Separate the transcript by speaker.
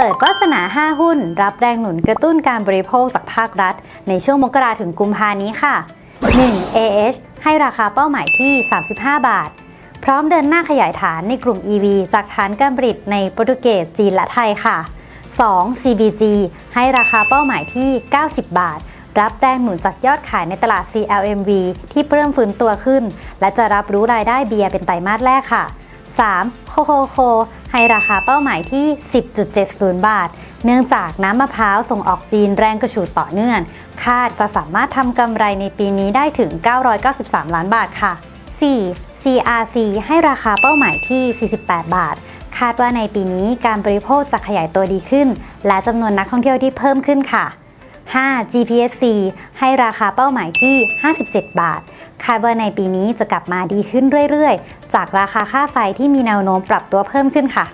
Speaker 1: เปิดวาสนา 5 หุ้น รับแรงหนุนกระตุ้นการบริโภคจากภาครัฐ ในช่วงมกราถึงกุมภานี้ค่ะ 1. AH ให้ราคาเป้าหมายที่ 35 บาท พร้อมเดินหน้าขยายฐานในกลุ่ม EV จากฐานการผลิตในโปรตุเกสจีนและไทยค่ะ 2. CBG ให้ราคาเป้าหมายที่ 90 บาท รับแรงหนุนจากยอดขายในตลาด CLMV ที่เริ่มฟื้นตัวขึ้น และจะรับรู้รายได้เบียร์เป็นไตรมาสแรกค่ะ 3. โคโคโค ให้ราคาเป้าหมายที่ 10.70 บาท เนื่องจากน้ำมะพร้าวส่งออกจีนแรงกระฉูดต่อเนื่อง คาดจะสามารถทำกำไรในปีนี้ได้ถึง 993 ล้านบาทค่ะ 4. CRC ให้ราคาเป้าหมายที่ 48 บาท คาดว่าในปีนี้การบริโภคจะขยายตัวดีขึ้น และจำนวนนักท่องเที่ยวที่เพิ่มขึ้นค่ะ 5. GPSC ให้ราคาเป้าหมายที่ 57 บาท คาดว่าในปีนี้จะกลับมาดีขึ้นเรื่อยๆ จากราคาค่าไฟที่มีแนวโน้มปรับตัวเพิ่มขึ้นค่ะ